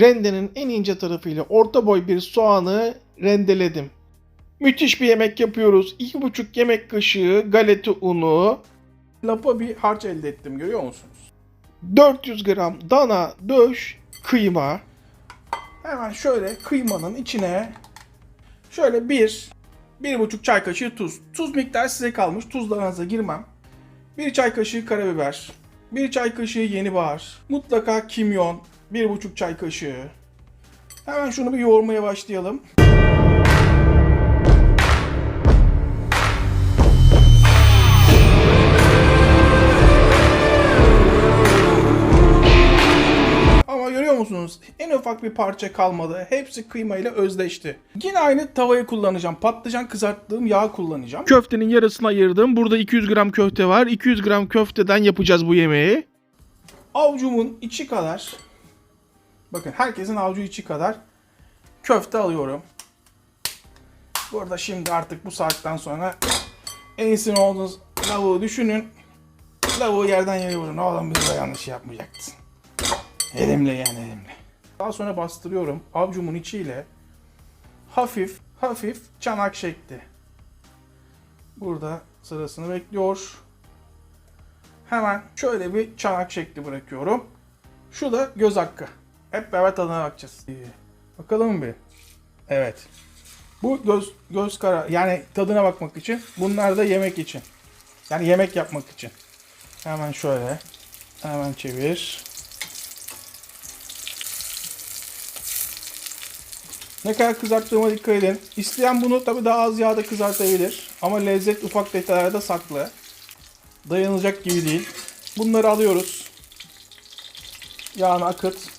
rendenin en ince tarafıyla orta boy bir soğanı rendeledim. Müthiş bir yemek yapıyoruz. 2,5 yemek kaşığı galeta unu. Lapa bir harç elde ettim görüyor musunuz? 400 gram dana döş kıyma. Hemen şöyle kıymanın içine şöyle bir, bir buçuk çay kaşığı tuz. Tuz miktarı size kalmış. Tuzlarınıza girmem. Bir çay kaşığı karabiber. Bir çay kaşığı yeni bahar. Mutlaka kimyon. Bir buçuk çay kaşığı. Hemen şunu bir yoğurmaya başlayalım. Ama görüyor musunuz? En ufak bir parça kalmadı. Hepsi kıymayla özleşti. Yine aynı tavayı kullanacağım. Patlıcan kızarttığım yağ kullanacağım. Köftenin yarısını ayırdım. Burada 200 gram köfte var. 200 gram köfteden yapacağız bu yemeği. Avcumun içi kadar bakın herkesin avucu içi kadar köfte alıyorum. Burada şimdi artık bu saatten sonra en ne olduğunuz lavuğu düşünün. Lavuğu yerden yere vurun. Oğlum biz de yanlış yapmayacaktın. Elimle yani elimle. Daha sonra bastırıyorum. Avcumun içiyle hafif hafif çanak şekli. Burada sırasını bekliyor. Hemen şöyle bir çanak şekli bırakıyorum. Şu da göz hakkı. Hep beraber tadına bakacağız. Bakalım bir. Evet. Bu göz göz kara yani tadına bakmak için. Bunlar da yemek için. Yani yemek yapmak için. Hemen şöyle. Hemen çevir. Ne kadar kızarttığıma dikkat edin. İsteyen bunu tabi daha az yağda kızartabilir. Ama lezzet ufak detaylarda saklı. Dayanılacak gibi değil. Bunları alıyoruz. Yağını akıt.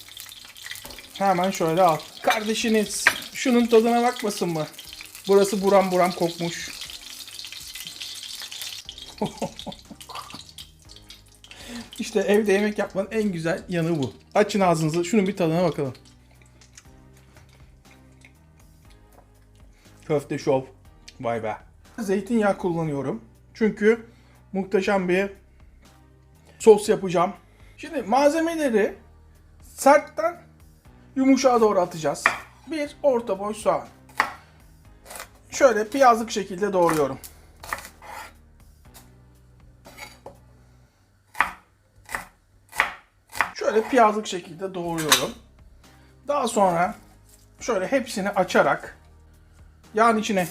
Hemen şöyle al. Kardeşiniz şunun tadına bakmasın mı? Burası buram buram kokmuş. işte evde yemek yapmanın en güzel yanı bu. Açın ağzınızı şunun bir tadına bakalım. Köfte şov. Vay be. Zeytinyağı kullanıyorum. Çünkü muhteşem bir sos yapacağım. Şimdi malzemeleri sertten yumuşağa doğru atacağız. Bir orta boy soğan. Şöyle piyazlık şekilde doğruyorum. Şöyle piyazlık şekilde doğruyorum. Daha sonra şöyle hepsini açarak yağın içine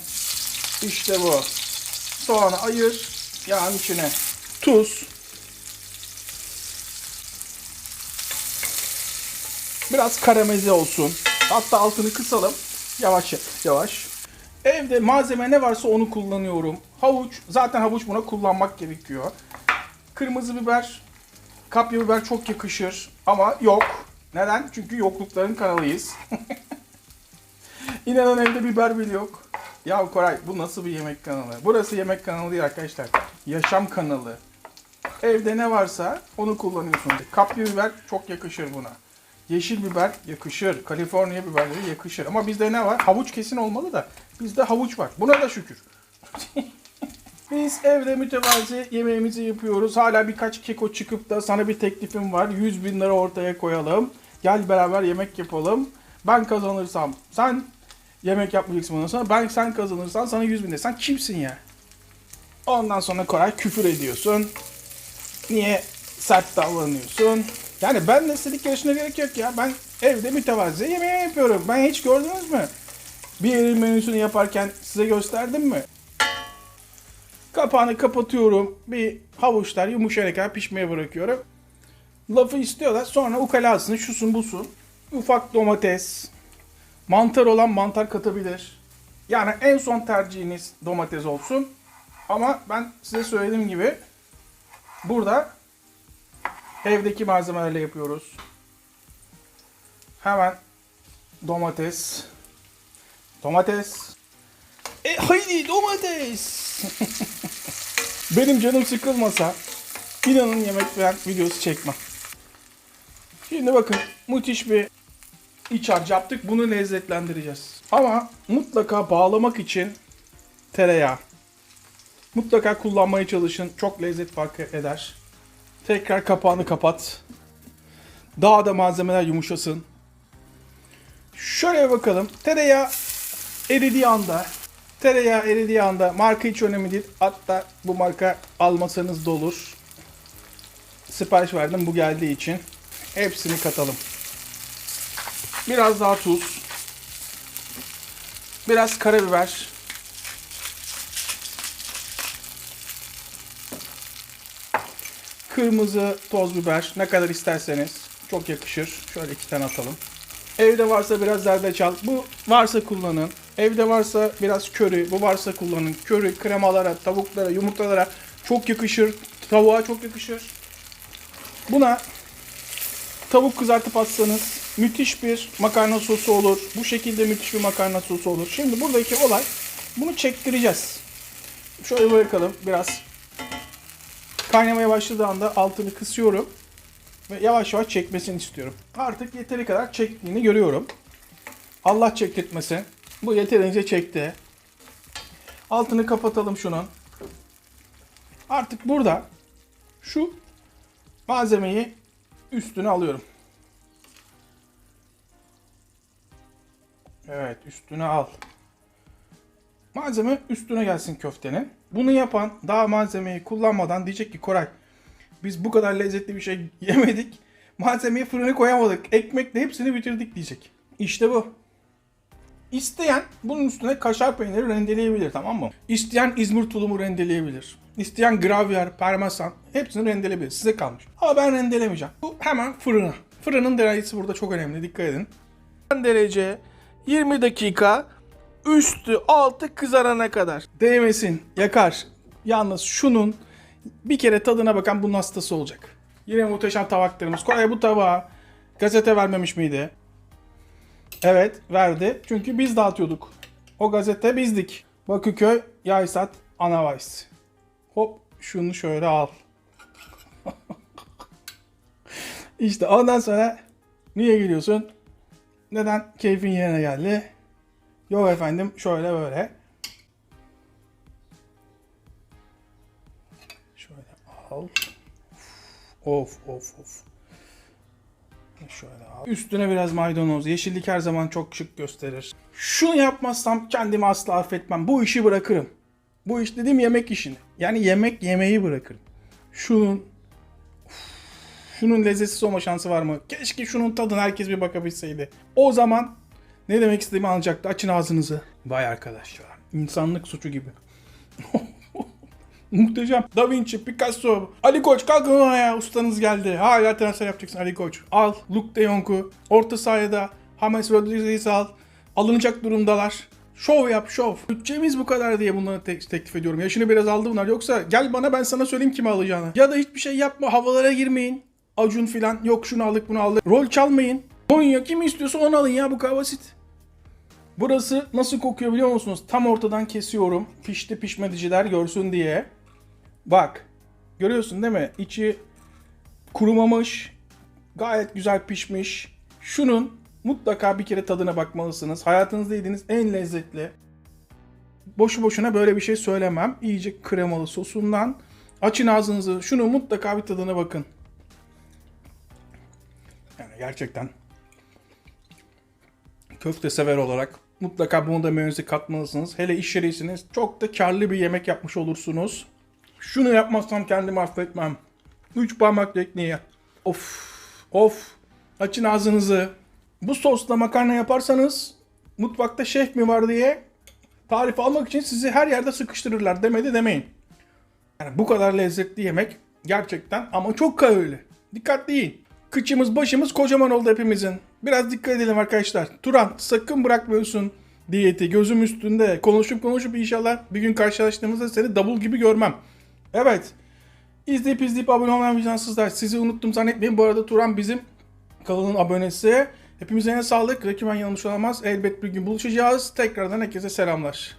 işte bu soğanı ayır yağın içine tuz biraz karamelize olsun hatta altını kısalım yavaş yavaş evde malzeme ne varsa onu kullanıyorum havuç zaten havuç buna kullanmak gerekiyor kırmızı biber kapya biber çok yakışır ama yok neden çünkü yoklukların kanalıyız İnanın evde biber bile yok. Ya Koray bu nasıl bir yemek kanalı? Burası yemek kanalı değil arkadaşlar. Yaşam kanalı. Evde ne varsa onu kullanıyorsunuz. Kapya biber çok yakışır buna. Yeşil biber yakışır. Kaliforniya biberleri yakışır. Ama bizde ne var? Havuç kesin olmalı da. Bizde havuç var. Buna da şükür. Biz evde mütevazi yemeğimizi yapıyoruz. Hala birkaç keko çıkıp da sana bir teklifim var. 100 bin lira ortaya koyalım. Gel beraber yemek yapalım. Ben kazanırsam sen yemek yapmayacaksın ondan sonra. Ben sen kazanırsan sana 100 bin de. Sen kimsin ya? Ondan sonra Koray küfür ediyorsun. Niye sert davranıyorsun? Yani ben de istedik yarışına gerek yok ya. Ben evde mütevazi yemeği yapıyorum. Ben hiç gördünüz mü? Bir yerin menüsünü yaparken size gösterdim mi? Kapağını kapatıyorum. Bir havuçlar yumuşayana kadar pişmeye bırakıyorum. Lafı istiyorlar. Sonra ukalasını şusun busun. Ufak domates. Mantar olan mantar katabilir. Yani en son tercihiniz domates olsun. Ama ben size söylediğim gibi burada evdeki malzemelerle yapıyoruz. Hemen domates. Domates. E haydi domates. Benim canım sıkılmasa inanın yemek falan videosu çekmem. Şimdi bakın müthiş bir iç harç yaptık. Bunu lezzetlendireceğiz. Ama mutlaka bağlamak için tereyağı. Mutlaka kullanmaya çalışın. Çok lezzet farkı eder. Tekrar kapağını kapat. Daha da malzemeler yumuşasın. Şöyle bakalım. Tereyağı eridiği anda tereyağı eridiği anda marka hiç önemli değil. Hatta bu marka almasanız da olur. Sipariş verdim bu geldiği için. Hepsini katalım. Biraz daha tuz. Biraz karabiber. Kırmızı toz biber ne kadar isterseniz çok yakışır. Şöyle iki tane atalım. Evde varsa biraz zerdeçal. Bu varsa kullanın. Evde varsa biraz köri. Bu varsa kullanın. Köri kremalara, tavuklara, yumurtalara çok yakışır. Tavuğa çok yakışır. Buna tavuk kızartıp atsanız müthiş bir makarna sosu olur. Bu şekilde müthiş bir makarna sosu olur. Şimdi buradaki olay bunu çektireceğiz. Şöyle bırakalım biraz. Kaynamaya başladığı anda altını kısıyorum. Ve yavaş yavaş çekmesini istiyorum. Artık yeteri kadar çektiğini görüyorum. Allah çektirtmesin. Bu yeterince çekti. Altını kapatalım şunun. Artık burada şu malzemeyi üstüne alıyorum. Evet üstüne al. Malzeme üstüne gelsin köftenin. Bunu yapan daha malzemeyi kullanmadan diyecek ki Koray biz bu kadar lezzetli bir şey yemedik. Malzemeyi fırına koyamadık. Ekmekle hepsini bitirdik diyecek. İşte bu. İsteyen bunun üstüne kaşar peyniri rendeleyebilir tamam mı? İsteyen İzmir tulumu rendeleyebilir. İsteyen gravyer, parmesan hepsini rendeleyebilir. Size kalmış. Ama ben rendelemeyeceğim. Bu hemen fırına. Fırının derecesi burada çok önemli. Dikkat edin. derece 20 dakika üstü altı kızarana kadar. Değmesin, yakar. Yalnız şunun bir kere tadına bakan bunun hastası olacak. Yine muhteşem tabaklarımız. Koray bu tabağa gazete vermemiş miydi? Evet verdi. Çünkü biz dağıtıyorduk. O gazete bizdik. Bakırköy, Yaysat, Anavais. Hop şunu şöyle al. işte ondan sonra niye gülüyorsun? Neden keyfin yerine geldi? Yok efendim şöyle böyle. Şöyle al. Of of of. Şöyle al. Üstüne biraz maydanoz. Yeşillik her zaman çok şık gösterir. Şunu yapmazsam kendimi asla affetmem. Bu işi bırakırım. Bu iş dediğim yemek işini. Yani yemek yemeyi bırakırım. Şunun şunun lezzetsiz olma şansı var mı? Keşke şunun tadına herkes bir bakabilseydi. O zaman ne demek istediğimi anlayacaktı. Açın ağzınızı. Vay arkadaş ya. İnsanlık suçu gibi. Muhteşem. Da Vinci, Picasso, Ali Koç kalkın ya ustanız geldi. Hala transfer yapacaksın Ali Koç. Al Luke de Jong'u. Orta sahada James Rodriguez'i al. Alınacak durumdalar. Şov yap şov. Bütçemiz bu kadar diye bunları te- teklif ediyorum. Yaşını biraz aldı bunlar. Yoksa gel bana ben sana söyleyeyim kimi alacağını. Ya da hiçbir şey yapma havalara girmeyin. Acun filan yok şunu aldık bunu aldık. Rol çalmayın. Konya kimi istiyorsa onu alın ya bu kadar basit. Burası nasıl kokuyor biliyor musunuz? Tam ortadan kesiyorum. Pişti pişmediciler görsün diye. Bak. Görüyorsun değil mi? İçi kurumamış. Gayet güzel pişmiş. Şunun mutlaka bir kere tadına bakmalısınız. Hayatınızda yediğiniz en lezzetli. Boşu boşuna böyle bir şey söylemem. İyice kremalı sosundan. Açın ağzınızı. Şunu mutlaka bir tadına bakın. Yani gerçekten köfte sever olarak mutlaka bunu da menüze katmalısınız. Hele iş yeriyseniz çok da karlı bir yemek yapmış olursunuz. Şunu yapmazsam kendimi affetmem. Üç parmak ekmeği. Of. Of. Açın ağzınızı. Bu sosla makarna yaparsanız mutfakta şef mi var diye tarif almak için sizi her yerde sıkıştırırlar demedi demeyin. Yani bu kadar lezzetli yemek gerçekten ama çok kalorili. Dikkatli yiyin. Kıçımız başımız kocaman oldu hepimizin. Biraz dikkat edelim arkadaşlar. Turan sakın bırakmıyorsun diyeti gözüm üstünde. Konuşup konuşup inşallah bir gün karşılaştığımızda seni davul gibi görmem. Evet. İzleyip izleyip abone olmayan vicdansızlar. Sizi unuttum zannetmeyin. Bu arada Turan bizim kanalın abonesi. Hepimize sağlık. Rakiben yanlış olamaz. Elbet bir gün buluşacağız. Tekrardan herkese selamlar.